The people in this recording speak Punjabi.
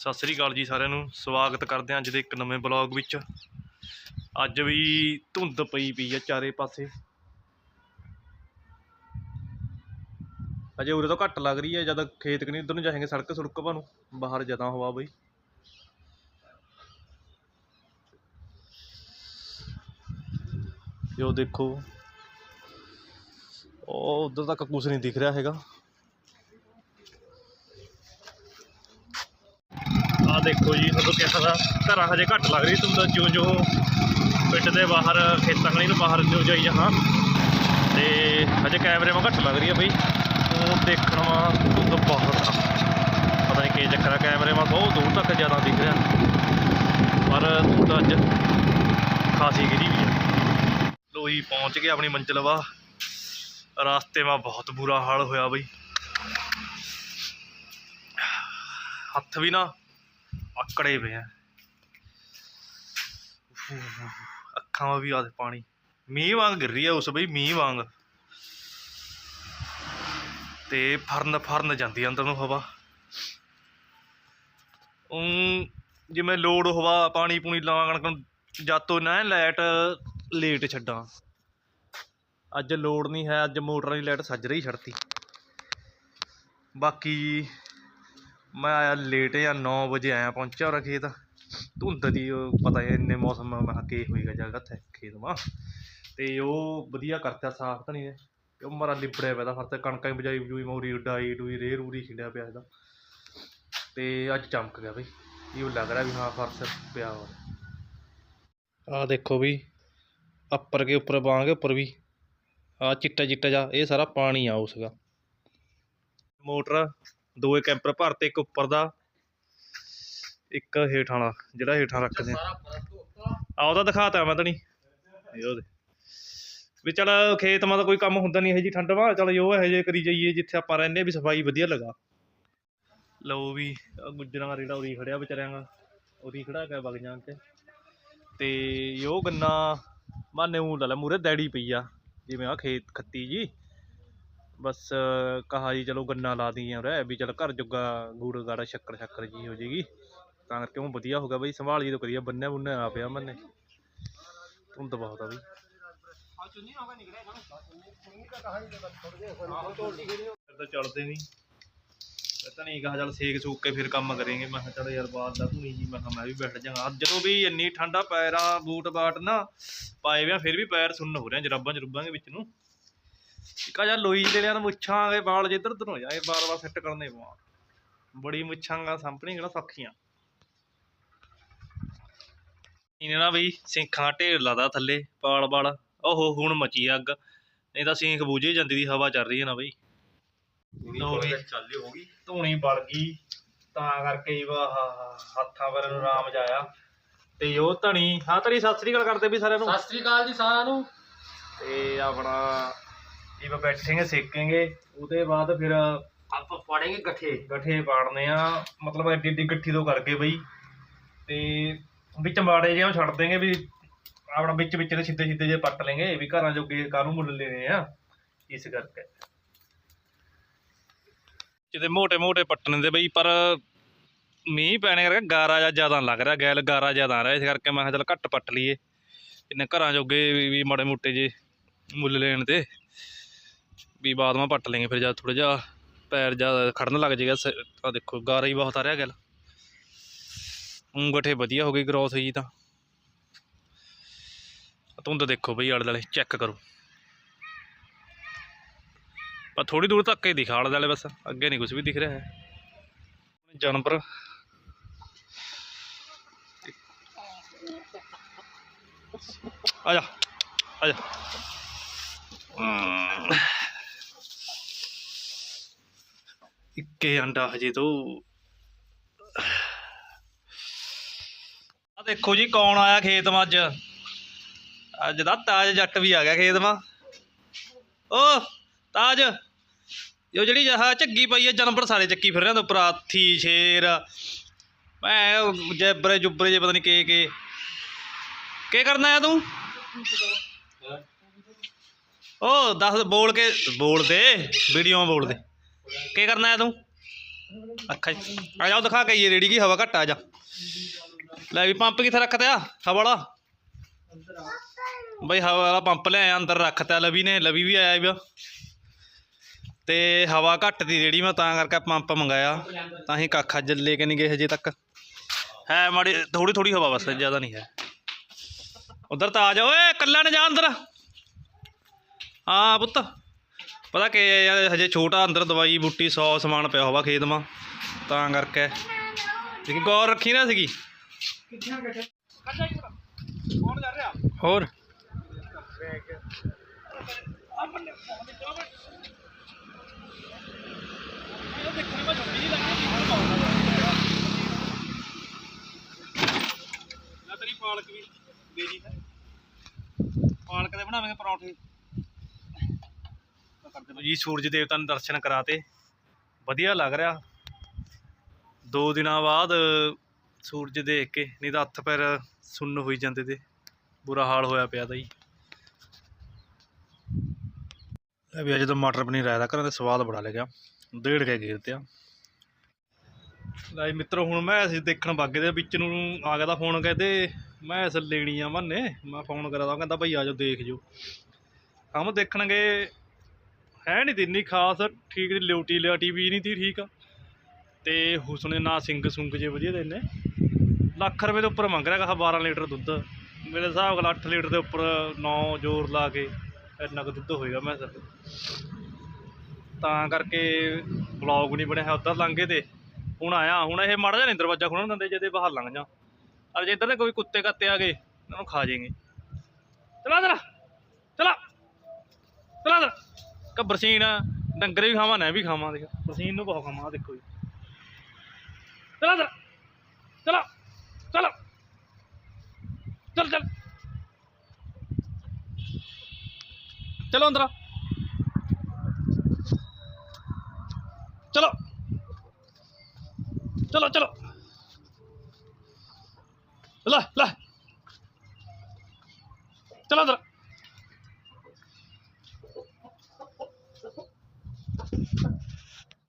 ਸਤਿ ਸ੍ਰੀ ਅਕਾਲ ਜੀ ਸਾਰਿਆਂ ਨੂੰ। ਸਵਾਗਤ ਕਰਦੇ ਹਾਂ ਅੱਜ ਦੇ ਇੱਕ ਨਵੇਂ ਬਲੌਗ ਵਿੱਚ। ਅੱਜ ਵੀ ਧੁੰਦ ਪਈ ਪਈ ਆ ਚਾਰੇ ਪਾਸੇ। ਅਜੇ ਉਰੇ ਤੋਂ ਘੱਟ ਲੱਗ ਰਹੀ ਹੈ ਜਦ ਖੇਤ ਨਹੀਂ ਉਧਰ ਨੂੰ ਜਾਏਂਗੇ, ਸੜਕ ਸੁੜਕ ਨੂੰ, ਬਾਹਰ ਜਦਾਂ ਹਵਾ ਬਈ। ਜੋ ਦੇਖੋ, ਉਹ ਉਧਰ ਤੱਕ ਕੁਝ ਨਹੀਂ ਦਿਖ ਰਿਹਾ ਹੈਗਾ। ਆ ਦੇਖੋ ਜੀ ਤੁਹਾਨੂੰ ਕਿਹਾ ਦਾ ਘਰਾਂ ਹਜੇ ਘੱਟ ਲੱਗ ਰਹੀ ਤੁੰਦਾ ਜਿਉਂ ਜਿਉਂ ਪਿੰਡ ਦੇ ਬਾਹਰ, ਖੇਤਾਂ ਗਲੀ ਨੂੰ ਬਾਹਰ ਜੋ ਜਾਈ ਜਹਾਂ ਤੇ ਹਜੇ ਕੈਮਰੇ ਮੈਂ ਘੱਟ ਲੱਗ ਰਹੀ ਆ ਬਈ। ਉਹ ਦੇਖਣ ਮਾ ਤੁੰਦ ਬਹੁਤ ਪਤਾ ਨਹੀਂ ਕੀ ਚੱਕਰ ਆ, ਕੈਮਰੇ ਮਾ ਬਹੁਤ ਦੂਰ ਤੱਕ ਜ਼ਿਆਦਾ ਦਿਖ ਰਿਹਾ। ਪਰ ਤੂੰ ਤਾਂ ਅੱਜ ਖਾਸੀ ਗਿਰੀ ਵੀ ਆ। ਲੋਈ ਪਹੁੰਚ ਗਏ ਆਪਣੀ ਮੰਜ਼ਿਲ ਵਾ। ਰਾਸਤੇ ਮਾ ਬਹੁਤ ਬੁਰਾ ਹਾਲ ਹੋਇਆ ਬਈ। ਹੱਥ ਵੀ ਨਾ ਆਕੜੇ ਪਏ ਆ। ਅੱਖਾਂ ਵਾ ਵੀ ਆਦੇ ਪਾਣੀ ਮੀਂਹ ਵਾਂਗ ਗਿਰ ਰਹੀ ਆ ਉਸ ਬਈ, ਮੀਂਹ ਵਾਂਗ। ਤੇ ਫਰਨ ਫਰਨ ਜਾਂਦੀ ਅੰਦਰ ਨੂੰ ਹਵਾ। ਉਂ ਜਿਵੇਂ ਲੋੜ ਹਵਾ ਪਾਣੀ ਪੂਣੀ ਲਾਵਾਂ ਕਣਕ ਨੂੰ ਜਾਤੋਂ ਨਾ ਲਾਈਟ, ਲੇਟ ਛੱਡਾਂ। ਅੱਜ ਲੋੜ ਨਹੀਂ ਹੈ, ਅੱਜ ਮੋਟਰਾਂ ਦੀ ਲਾਈਟ ਸੱਜ ਰਹੀ ਛੱਡਤੀ। ਬਾਕੀ ਮੈਂ ਆਇਆ ਲੇਟ ਜਾਂ ਨੌ ਵਜੇ ਆਇਆ, ਪਹੁੰਚਿਆ ਉਰੇ ਖੇਤ। ਧੁੰਦ ਦੀ ਪਤਾ ਇੰਨੇ ਮੌਸਮ ਮੈਂ ਕਿਹਾ ਕੀ ਹੋਏਗਾ ਜਗ੍ਹਾ ਤੇ ਖੇਤ ਮਾ ਤੇ ਉਹ ਵਧੀਆ ਕਰਤਾ, ਸਾਫ਼ ਤਾਂ ਨਹੀਂ ਤੇ ਉਹ ਮਾਰਾ ਲਿਬੜਿਆ ਪਿਆ ਤਾ ਫਿਰ ਕਣਕਾਂ ਹੀ ਬਜਾਈ ਬਜੂਈ, ਮੋਰੀ, ਡਾਈ ਡੂਈ ਰੇ ਰੂਰੀ ਛਿੰਡਿਆ ਪਿਆ ਇਹਦਾ। ਤੇ ਅੱਜ ਚਮਕ ਗਿਆ ਬਈ ਇਹ ਲੱਗ ਰਿਹਾ ਵੀ ਹਾਂ ਫਰਸ਼ ਪਿਆ ਵਾ ਆ ਦੇਖੋ ਵੀ ਅੱਪਰ ਕੇ ਉੱਪਰ ਬਾਂਹ ਕੇ ਉੱਪਰ ਵੀ। ਆ ਚਿੱਟਾ ਚਿੱਟਾ ਜਾ ਇਹ ਸਾਰਾ ਪਾਣੀ ਆ ਉਸਗਾ ਮੋਟਰ ਦੋਏ ਕੈਂਪਰ ਭਰਤੇ ਇੱਕ ਉੱਪਰ ਦਾ। ਇੱਕ ਹੇਠਾਂ ਵਾਲਾ ਜਿਹੜਾ ਹੇਠਾਂ ਰੱਖਦੇ ਆ। ਆ ਉਹਦਾ ਦਿਖਾਤਾ ਮੈਂ ਤਣੀ ਇਹ ਉਹਦੇ। ਵੀ ਚਲ ਖੇਤ ਮਾ ਤਾਂ ਕੋਈ ਕੰਮ ਹੁੰਦਾ ਨਹੀਂ ਇਹ ਜੀ ਠੰਡ ਵਾ ਚਲ ਜੋ ਇਹ ਜੇ ਕਰੀ ਜਾਈਏ ਜਿੱਥੇ ਆਪਾਂ ਰਹਿੰਦੇ ਵੀ ਸਫ਼ਾਈ ਵਧੀਆ ਲਗਾ। ਲਓ ਵੀ ਗੁੱਜਰਾਂ ਦਾ ਰੇੜਾ ਉਰੀ ਖੜਿਆ ਵਿਚਾਰਿਆਂ ਦਾ। ਉਰੀ ਖੜਾ ਕੇ ਵਗ ਜਾਂ ਕੇ। ਤੇ ਉਹ ਗੰਨਾ ਮਾਨੇ ਉਹ ਲਾ ਲਾ ਮੂਰੇ ਡੈਡੀ ਪਈ ਆ। ਜਿਵੇਂ ਆ ਖੇਤ ਖੱਤੀ ਜੀ। ਬਸ ਕਹਾ ਜੀ ਚਲੋ ਗੰਨਾ ਲਾ ਦਈਏ ਉਰੇ ਵੀ ਚਲ ਘਰ ਜੋਗਾ ਗੂੜ ਗਾੜਾ ਸ਼ੱਕਰ ਸ਼ੱਕਰ ਜੀ ਹੋ ਜੇਗੀ। ਤਾਂ ਕਰਕੇ ਉਹ ਵਧੀਆ ਹੋ ਗਿਆ ਬਈ ਸੰਭਾਲ ਜੀ ਤੋਂ ਕਰੀਏ ਬੰਨੇ ਬੁੰਨੇ ਆ ਪਿਆ ਮੰਨੇ ਧੁੰਦ ਬਹੁਤ ਆ ਬਈ। ਫਿਰ ਤਾਂ ਚੱਲਦੇ ਨਹੀਂ ਮੈਂ ਤਾਂ ਨਹੀਂ ਕਹਾ ਚੱਲ ਸੇਕ ਸੂਕ ਕੇ ਫਿਰ ਕੰਮ ਕਰਾਂਗੇ। ਮੈਂ ਕਿਹਾ ਚੱਲ ਯਾਰ ਬਾਤ ਦਾ ਧੂਣੀ ਜੀ ਮੈਂ ਕਿਹਾ ਮੈਂ ਵੀ ਬੈਠ ਜਾਗਾ ਅੱਜ ਜਦੋਂ ਵੀ ਇੰਨੀ ਠੰਡਾ ਪੈਰਾਂ ਬੂਟ ਬਾਟ ਨਾ ਪਾਏ ਵਿਆ ਫਿਰ ਵੀ ਪੈਰ ਸੁੰਨ ਹੋ ਰਹੇ ਜਰਾਬਾਂ ਜਰੂਬਾਂ ਦੇ ਵਿੱਚ ਨੂੰ। ਇੱਕ ਆ ਜਾ ਲੋਈ ਦੇ ਲਿਆ ਤਾਂ ਮੁੱਛਾਂ ਗਏ ਵਾਲ ਜਿੱਧਰ ਉਧਰ ਹੋ ਜਾਏ ਬਾਰ ਬਾਰ ਸੈੱਟ ਕਰਨੇ ਪਵਾ। ਬੜੀ ਮੁੱਛਾਂ ਗਾ ਸਾਂਭਣੀ ਕਿਹੜਾ ਸੌਖੀਆਂ। ਇਹਨੇ ਨਾ ਬਈ ਸਿੰਖਾਂ ਢੇਰ ਲਾਦਾ ਥੱਲੇ ਪਾਲ ਪਾਲ ਓਹੋ ਹੁਣ ਮਚੀ ਅੱਗ। ਨਹੀਂ ਤਾਂ ਸਿੰਖ ਬੂਝੇ ਜਾਂਦੀ ਦੀ ਹਵਾ ਚੱਲ ਰਹੀ ਹੈ ਨਾ ਬਈ। ਜੀ ਚਾਲੀ ਹੋ ਗਈ ਧੂਣੀ ਬਲ ਗਈ ਤਾਂ ਕਰਕੇ ਹੀ ਵਾ ਹੱਥਾਂ ਪਰ ਨੂੰ ਆਰਾਮ ਜਾਇਆ। ਤੇ ਉਹ ਧਣੀ ਹਾਂ ਧਣੀ ਸਤਿ ਸ੍ਰੀ ਅਕਾਲ ਕਰਦੇ ਵੀ ਸਾਰਿਆਂ ਨੂੰ। ਸਤਿ ਸ੍ਰੀ ਅਕਾਲ ਜੀ ਸਾਰਿਆਂ ਨੂੰ। ਤੇ ਆਪਣਾ ਜੇ ਜਿਵੇਂ ਬੈਠੇਗੇ ਸੇਕेंगे ਉਹਦੇ ਬਾਅਦ ਫਿਰ ਆਪਾਂ ਪਾੜਾਂਗੇ ਗੱਠੇ। ਗੱਠੇ ਪਾੜਨੇ ਆ। ਮਤਲਬ ਐਡੀ ਐਡੀ ਗੱਠੀ ਤੋਂ ਕਰਕੇ ਬਈ। ਤੇ ਵਿੱਚ ਮਾੜੇ ਜਿਹਾ ਛੱਡ ਦੇਗੇ ਵੀ ਆਪਣਾ ਵਿੱਚ ਵਿੱਚ ਦੇ ਸਿੱਧੇ ਸਿੱਧੇ ਜੇ ਪੱਟ ਲੇਂਗੇ ਵੀ ਘਰਾਂ ਜੋਗੇ ਕਾਹਨੂੰ ਮੁੱਲ ਲੈਣੇ ਆ ਇਸ ਕਰਕੇ। ਜਿਹਦੇ ਮੋਟੇ ਮੋٹे ਪੱਟਣ ਦੇ ਬਈ ਪਰ ਮੀਂਹ ਪੈਣੇ ਕਰਕੇ ਗਾਰਾ ਜ਼ਿਆਦਾ ਲੱਗ ਰਿਹਾ ਗੈਲ ਗਾਰਾ ਜ਼ਿਆਦਾ ਆ ਰਿਹਾ ਇਸ ਕਰਕੇ ਮੈਂ ਕਿਹਾ ਚਲ ਘੱਟ ਪੱਟ ਲਈਏ। ਇਹਨਾਂ ਘਰਾਂ ਜੋਗੇ ਵੀ ਮਾੜੇ ਮੋਟੇ ਜੇ ਮੁੱਲ ਲੈਣ ਤੇ। ਵੀ ਬਾਦਮਾ ਪੱਟ ਲੈਂਗੇ, ਫਿਰ ਜਦ ਥੋੜਾ ਜਿਹਾ ਪੈਰ ਜ਼ਿਆਦਾ ਖੜਨ ਲੱਗ ਜਾਏਗਾ ਆ ਦੇਖੋ, ਗਾਰਾ ਹੀ ਬਹੁਤ ਆ ਰਿਹਾ ਗੱਲ। ਉਂਗਠੇ ਵਧੀਆ ਹੋ ਗਈ ਗਰੋਥ ਜੀ ਤਾਂ। ਧੁੰਦ ਦੇਖੋ ਬਈ, ਆਲੇ ਦੁਆਲੇ ਚੈੱਕ ਕਰੋ। ਪਰ ਥੋੜੀ ਦੂਰ ਤੱਕ ਹੀ ਦਿਖਾ, ਆਲੇ ਦੁਆਲੇ ਬਸ, ਅੱਗੇ ਨਹੀਂ ਕੁਝ ਵੀ ਦਿਖ ਰਿਹਾ ਹੈ। ਜਾਨਵਰ। ਆ ਜਾ ਆ ਜਾ। ਇੱਕੇ ਅੰਡਾ ਹਜੇ ਤੋਂ ਆ ਦੇਖੋ ਜੀ ਕੌਣ ਆਇਆ ਖੇਤ ਮਾ ਅੱਜ। ਅੱਜ ਦਾ ਤਾਜ ਜੱਟ ਵੀ ਆ ਗਿਆ ਖੇਤ ਮਾ। ਓ ਤਾਜ ਜੋ ਜਿਹੜੀ ਜਹਾ ਝੱਗੀ ਪਈ ਹੈ ਜਾਨਵਰ ਸਾਰੇ ਚੱਕੀ ਫਿਰ ਰਹੇ ਤੋਂ ਪ੍ਰਾਥੀ ਸ਼ੇਰ। ਮੈਂ ਜੈਬਰੇ ਜੁਬਰੇ ਜੇ ਪਤਾ ਨਹੀਂ ਕੇ ਕੇ। ਕੀ ਕਰਨਾ ਹੈ ਤੂੰ? ਓ ਦੱਸ ਬੋਲ ਕੇ ਬੋਲ ਦੇ ਵੀਡੀਓ ਬੋਲ ਦੇ। ਕੀ ਕਰਨਾ ਹੈ ਤੂੰ? ਅੱਖਾਂ 'ਚ। ਆ ਜਾਓ ਦਿਖਾ ਕੇ ਇਹ ਰੇੜੀ ਕੀ, ਹਵਾ ਘੱਟ ਆ ਜਾ। ਲੈ ਵੀ ਪੰਪ ਕਿੱਥੇ ਰੱਖਤਾ ਹਵਾ ਵਾਲਾ? ਬਈ ਹਵਾ ਵਾਲਾ ਪੰਪ ਲੈ ਆਇਆ, ਅੰਦਰ ਰੱਖਤਾ ਲਵੀ ਨੇ, ਲਵੀ ਵੀ ਆਇਆ ਵਾ। ਤੇ ਹਵਾ ਘੱਟ ਦੀ ਰੇੜੀ, ਮੈਂ ਤਾਂ ਕਰਕੇ ਪੰਪ ਮੰਗਾਇਆ। ਤਾਂ ਹੀ ਕੱਖ ਅੱਜ ਲੈ ਕੇ ਨਹੀਂ ਗਏ ਹਜੇ ਤੱਕ। ਹੈ ਮਾੜੀ ਥੋੜੀ ਥੋੜੀ ਹਵਾ ਬਸ, ਜ਼ਿਆਦਾ ਨਹੀਂ ਹੈ। ਉਧਰ ਤਾਂ ਆ ਜਾ, ਓਏ ਕੱਲਾ ਨਾ ਜਾ ਅੰਦਰ। ਹਾਂ, ਪੁੱਤ। ਪਤਾ ਕਿ ਯਾਰ, ਹਜੇ ਛੋਟਾ ਅੰਦਰ ਦਵਾਈ ਬੂਟੀ, ਸੌ ਸਮਾਨ ਪਿਆ ਹੋਵਾ ਖੇਤ ਮਾ ਤਾਂ ਕਰਕੇ। ਲੇਕਿਨ ਗੌਰ ਰੱਖੀ ਨਾ ਸੀਗੀ। ਹੋਰ? ਪਾਲਕ ਵੀ ਦੇ ਦੀ ਪਾਲਕ ਦੇ ਬਣਾਵਾਂਗੇ ਪਰੌਂਠੇ। ਜੀ, ਸੂਰਜ ਦੇਵਤਾ ਨੂੰ ਦਰਸ਼ਨ ਕਰਾਤੇ। ਵਧੀਆ ਲੱਗ ਰਿਹਾ। ਦੋ ਦਿਨਾਂ ਬਾਅਦ ਸੂਰਜ ਦੇਖ ਕੇ, ਨਹੀਂ ਤਾਂ ਹੱਥ ਪੈਰ ਸੁੰਨ ਹੋਈ ਜਾਂਦੇ ਤੇ ਬੁਰਾ ਹਾਲ ਹੋਇਆ ਪਿਆ ਤਾ ਜੀ। ਲੈ ਵੀ ਜਦੋਂ ਮਟਰ ਪਨੀਰ ਆਇਆ ਤਾਂ ਘਰਾਂ ਦੇ ਸਵਾਦ ਬੜਾ ਲੱਗਿਆ। ਡੇਢ ਕੇ ਗੇਰ ਤੇ ਆ। ਲੈ ਮਿੱਤਰੋ, ਹੁਣ ਮੈਂ ਅਸੀਂ ਦੇਖਣ ਬਾਗੇ ਦੇ ਵਿੱਚ ਨੂੰ ਆ ਗਿਆ ਤਾਂ ਫੋਨ ਕਹਿੰਦੇ, ਮੈਂ ਇਸ ਲੈਣੀ ਆ ਮੰਨੇ ਮੈਂ ਫੋਨ ਕਰਾ ਤਾ ਕਹਿੰਦਾ ਭਾਈ ਆ ਜਾਓ, ਦੇਖ ਜਾਓ। ਕੰਮ ਦੇਖਣਗੇ ਹੈ ਨਹੀਂ ਤੀ ਇੰਨੀ ਖਾਸ, ਠੀਕ ਦੀ ਲਿਉਟੀ ਲਿਆਟੀ ਵੀ ਨਹੀਂ ਤੀ, ਠੀਕ ਤੇ ਹੁਸਨੇ ਨਾ ਸਿੰਘ ਸੁੰਗ ਜੇ ਵਧੀਆ ਦੇ ਨੇ। ਲੱਖ ਰੁਪਏ ਦੇ ਉੱਪਰ ਮੰਗ ਰਿਹਾ ਕਹਾ 12 ਲੀਟਰ ਦੁੱਧ। ਮੇਰੇ ਹਿਸਾਬ ਨਾਲ 8 ਲੀਟਰ ਦੇ ਉੱਪਰ 9 ਜ਼ੋਰ ਲਾ ਕੇ ਇੰਨਾ ਕੁ ਦੁੱਧ ਹੋਏਗਾ ਮੈਂ ਤਾਂ ਕਰਕੇ ਬਲੌਗ ਨਹੀਂ ਬਣਿਆ, ਉੱਧਰ ਲੰਘੇ ਤੇ। ਹੁਣ ਆਇਆ, ਹੁਣ ਇਹ ਮਾੜਾ ਜਿਹਾ ਨਹੀਂ ਦਰਵਾਜ਼ਾ ਖੋਲਣ ਦਿੰਦੇ ਜੇ ਬਾਹਰ ਲੰਘ ਜਾ। ਅਰ ਜੇ ਇੱਧਰ ਦੇ ਕੋਈ ਕੁੱਤੇ ਕੱਤੇ ਆ ਗਏ ਇਹਨਾਂ ਨੂੰ ਖਾ ਜਾਏਂਗੇ। ਚਲਾ ਜਰਾ, ਚਲਾ ਚਲਾ ਜਰਾ ਕਿ ਬਰਸੀਨ ਡੰਗਰ ਵੀ ਖਾਵਾਂ ਨਾ ਵੀ ਖਾਵਾਂ ਦੇਖ। ਬਰਸੀਨ ਨੂੰ ਬਹੁਤ ਖਾਵਾਂ ਦੇਖੋ ਜੀ। ਚਲਾ ਚਲਾ। ਚਲਾ ਚਲਾ। ਚੱਲ ਚੱਲ। ਚਲੋ ਅੰਦਰ ਚਲੋ। ਚਲੋ ਚਲੋ। ਲੈ ਲੈ। ਚਲੋ ਅੰਦਰ